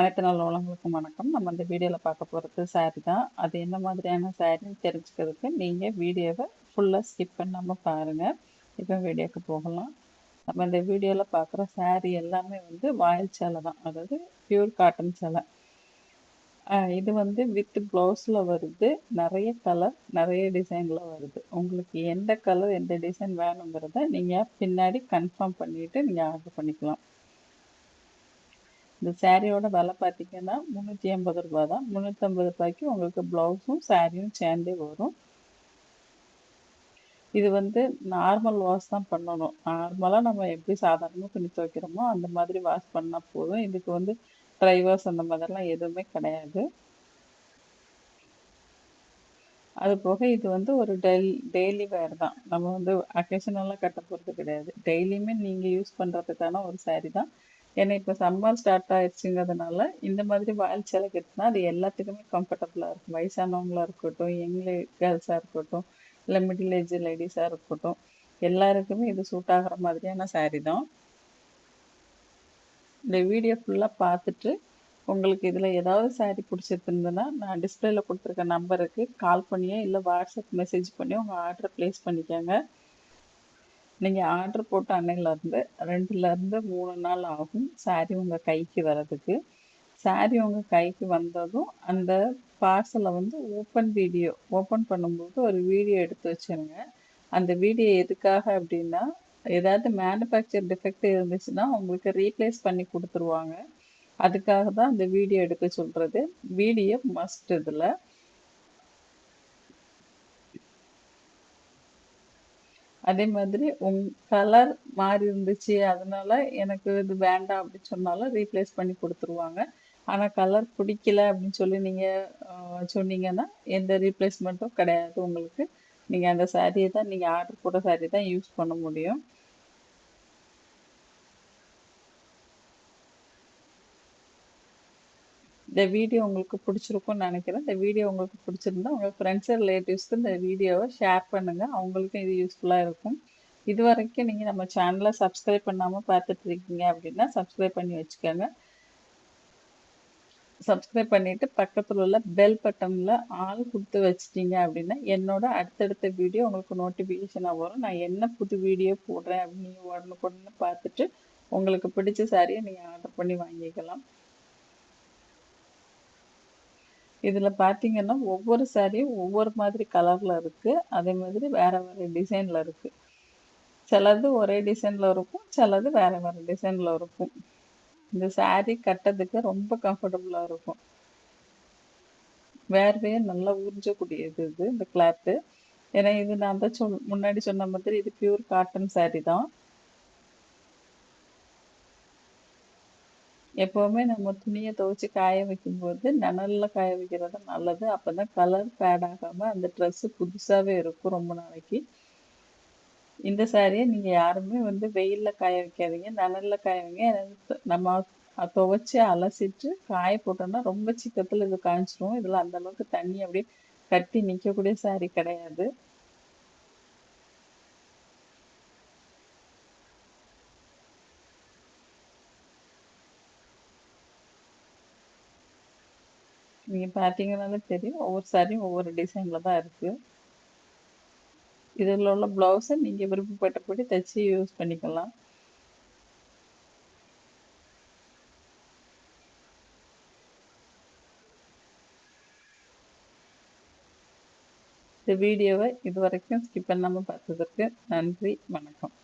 அனைத்து நாள் உலகங்களுக்கும் வணக்கம். நம்ம இந்த வீடியோவில் பார்க்க போகிறது சாரி தான். அது என்ன மாதிரியான சாரின்னு தெரிஞ்சுக்கிறதுக்கு நீங்கள் வீடியோவை ஃபுல்லாக ஸ்கிப் பண்ணாமல் பாருங்கள் இப்போ வீடியோக்கு போகலாம். நம்ம இந்த வீடியோவில் பார்க்குற சாரி எல்லாமே வந்து வாயில் சேலை தான். அதாவது பியூர் காட்டன் சேலை. இது வந்து வித் ப்ளவுஸில் வருது. நிறைய கலர் நிறைய டிசைனில் வருது. உங்களுக்கு எந்த கலர் எந்த டிசைன் வேணுங்கிறத நீங்கள் பின்னாடி கன்ஃபார்ம் பண்ணிவிட்டு நீங்கள் ஆர்டர் பண்ணிக்கலாம். இந்த சாரியோட விலை பார்த்தீங்கன்னா முந்நூற்றி ஐம்பது ரூபா தான் முந்நூற்றம்பது ரூபாய்க்கு உங்களுக்கு ப்ளவுஸும் சாரியும் சேர்ந்தே வரும். இது வந்து நார்மல் வாஷ் தான் பண்ணணும். நார்மலாக நம்ம எப்படி சாதாரணமாக துணி துவைக்கிறோமோ அந்த மாதிரி வாஷ் பண்ணால் போதும். இதுக்கு வந்து ட்ரை வாஷ் அந்த மாதிரிலாம் எதுவுமே கிடையாது. அது போக இது வந்து ஒரு டெல் டெய்லி வேர் தான். நம்ம வந்து அக்கேஷனலாக கட்ட போகிறது கிடையாது. டெய்லியுமே நீங்கள் யூஸ் பண்ணுறதுக்கான ஒரு saree தான். ஏன்னா இப்போ சம்மர் ஸ்டார்ட் ஆயிடுச்சுங்கிறதுனால இந்த மாதிரி வாயில் சேலை அது எல்லாத்துக்குமே கம்ஃபர்டபுளாக இருக்கும். வயசானவங்களா இருக்கட்டும் யங் கேர்ள்ஸாக இருக்கட்டும் இல்லை மிடில் ஏஜ் லேடிஸாக இருக்கட்டும் எல்லாருக்குமே இது சூட் ஆகிற மாதிரியான சாரீ தான். இந்த வீடியோ ஃபுல்லாக பார்த்துட்டு உங்களுக்கு இதில் ஏதாவது saree பிடிச்சிருந்ததுன்னா நான் டிஸ்பிளேல கொடுத்துருக்க நம்பருக்கு கால் பண்ணியோ இல்லை வாட்ஸ்அப் மெசேஜ் பண்ணியோ உங்கள் ஆர்டரை ப்ளேஸ் பண்ணிக்கோங்க. நீங்கள் ஆர்டர் போட்ட அன்னையிலேருந்து ரெண்டுலேருந்து மூணு நாள் ஆகும் சாரீ உங்கள் கைக்கு வர்றதுக்கு. saree உங்கள் கைக்கு வந்ததும் அந்த பார்சலை வந்து ஓப்பன் வீடியோ ஓப்பன் பண்ணும்போது ஒரு வீடியோ எடுத்து வச்சுருங்க. அந்த வீடியோ எதுக்காக அப்படின்னா ஏதாவது மேனுஃபேக்சர் டிஃபெக்ட் இருந்துச்சுன்னா உங்களுக்கு ரீப்ளேஸ் பண்ணி கொடுத்துருவாங்க. அதுக்காக தான் அந்த வீடியோ எடுக்க சொல்கிறது வீடியோ மஸ்ட் இதில். அதே மாதிரி உங் கலர் மாறி இருந்துச்சு அதனால எனக்கு இது வேண்டாம் அப்படின்னு சொன்னாலும் ரீப்ளேஸ் பண்ணி கொடுத்துருவாங்க. ஆனால் கலர் பிடிக்கல அப்படின்னு சொல்லி நீங்கள் சொன்னீங்கன்னா எந்த ரீப்ளேஸ்மெண்ட்டும் கிடையாது உங்களுக்கு. நீங்கள் அந்த சாரியை தான் நீங்கள் ஆர்டர் போட்ட சாரீ தான் யூஸ் பண்ண முடியும். இந்த வீடியோ உங்களுக்கு பிடிச்சிருக்கும்னு நினைக்கிறேன். இந்த வீடியோ உங்களுக்கு பிடிச்சிருந்தா உங்கள் ஃப்ரெண்ட்ஸ் ரிலேட்டிவ்ஸ்க்கு இந்த வீடியோவை ஷேர் பண்ணுங்கள் அவங்களுக்கும் இது யூஸ்ஃபுல்லாக இருக்கும். இது வரைக்கும் நீங்கள் நம்ம சேனலை சப்ஸ்கிரைப் பண்ணாமல் பார்த்துட்டு இருக்கீங்க அப்படின்னா சப்ஸ்கிரைப் பண்ணி வச்சுக்கோங்க. சப்ஸ்கிரைப் பண்ணிவிட்டு பக்கத்தில் உள்ள பெல் பட்டனில் ஆள் கொடுத்து வச்சிட்டீங்க அப்படின்னா என்னோட அடுத்தடுத்த வீடியோ உங்களுக்கு நோட்டிஃபிகேஷனாக வரும். நான் என்ன புது வீடியோ போடுறேன் அப்படின்னு உடனுக்குடனே பார்த்துட்டு உங்களுக்கு பிடிச்ச சாரியை நீங்கள் ஆர்டர் பண்ணி வாங்கிக்கலாம். இதில் பார்த்தீங்கன்னா ஒவ்வொரு சாரியும் ஒவ்வொரு மாதிரி கலரில் இருக்குது அதே மாதிரி வேறு வேறு டிசைனில் இருக்குது சிலது ஒரே டிசைனில் இருக்கும் சிலது வேறு வேறு டிசைனில் இருக்கும். இந்த சாரீ கட்டதுக்கு ரொம்ப கம்ஃபர்டபுளாக இருக்கும். வேர்வையே நல்லா உறிஞ்சக்கூடியது இது இந்த கிளாத்து ஏன்னா இது நான் தான் சொல் முன்னாடி சொன்ன மாதிரி இது பியூர் காட்டன் சாரீ தான். எப்போவுமே நம்ம துணியை துவைச்சி காய வைக்கும்போது நிழல்ல காய வைக்கிறது நல்லது. அப்போ தான் கலர் ஃபேட் ஆகாமல் அந்த ட்ரெஸ்ஸு புதுசாகவே இருக்கும் ரொம்ப நாளைக்கு. இந்த சாரியை நீங்கள் யாருமே வந்து வெயிலில் காய வைக்காதீங்க நிழல்ல காய வைங்க. நம்ம துவைச்சி அலசிட்டு காய போட்டோம்னா ரொம்ப சிக்கத்தில் இது காய்ச்சிரும் இதில் அந்தளவுக்கு தண்ணி அப்படியே கட்டி நிற்கக்கூடிய சாரி கிடையாது. நீங்கள் பார்த்தீங்கன்னாலே தெரியும். ஒவ்வொரு சாரியும் ஒவ்வொரு டிசைனில் தான் இருக்குது இதில் உள்ள ப்ளவுஸை நீங்கள் விருப்பப்பட்டபடி தைச்சி யூஸ் பண்ணிக்கலாம். இந்த வீடியோவை இது வரைக்கும் ஸ்கிப் பண்ணாமல் பார்த்ததற்கு நன்றி வணக்கம்.